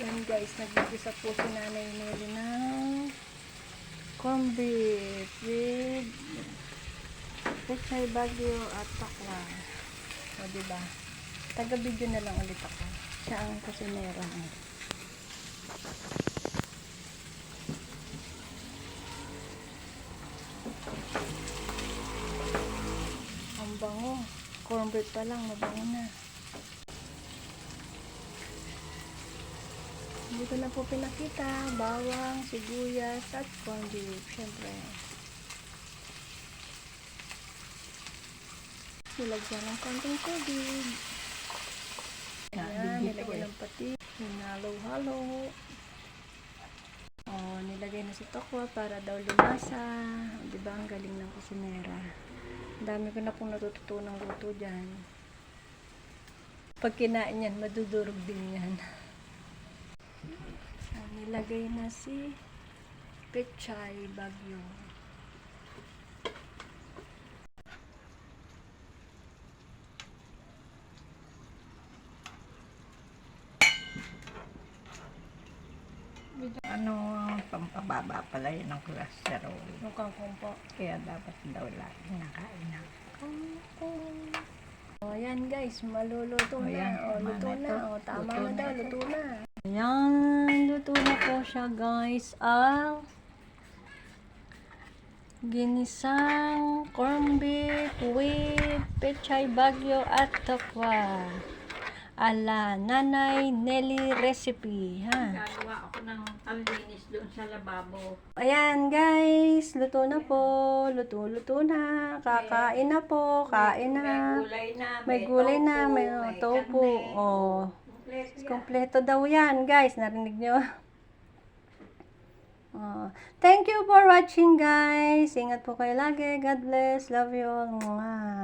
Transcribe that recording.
Yan guys, nagigisa po si Nanay Nelly ng corned beef with pechay bagyo at takwa. O, diba? Taga-video na lang ulit ako. Siya ang kusinera. Ang bango. Corned beef pa lang, mabango na. Ko na po pinakita. Bawang, sibuyas, at corned beef. Siyempre. Nilagyan ng konting tubig. Ayan, nilagyan ng pati. Hinalo-halo. Oh, nilagay na si Tokwa para daw lumasa. O, di ba ang galing ng kusinera? Ang dami ko na pong natututunang luto dyan. Pag kinain yan, madudurog din yan. Nilagay na si Pechay Bagyo. Ano, pampababa pala yun ng cholesterol. Yung kangkong po. Kaya dapat daw lagi nakain ng O, ayan guys, maluluto O, na. yan, O, luto na na. O, tama Luto na daw, luto na. Po siya guys. Ang ginisang corned beef with pechay bagyo at tokwa. Ala, Nanay Nelly recipe, ha? Gagawa ako ng pamlinis doon sa lababo. Ayan guys, luto na po. Luto, luto na. Kakain na po. Kain na. May gulay na, May gulay na, may tofu. Oh, kompleto daw yan, guys. Narinig nyo? Oh. Thank you for watching, guys. Ingat po kayo lagi. God bless. Love you all. Mwah.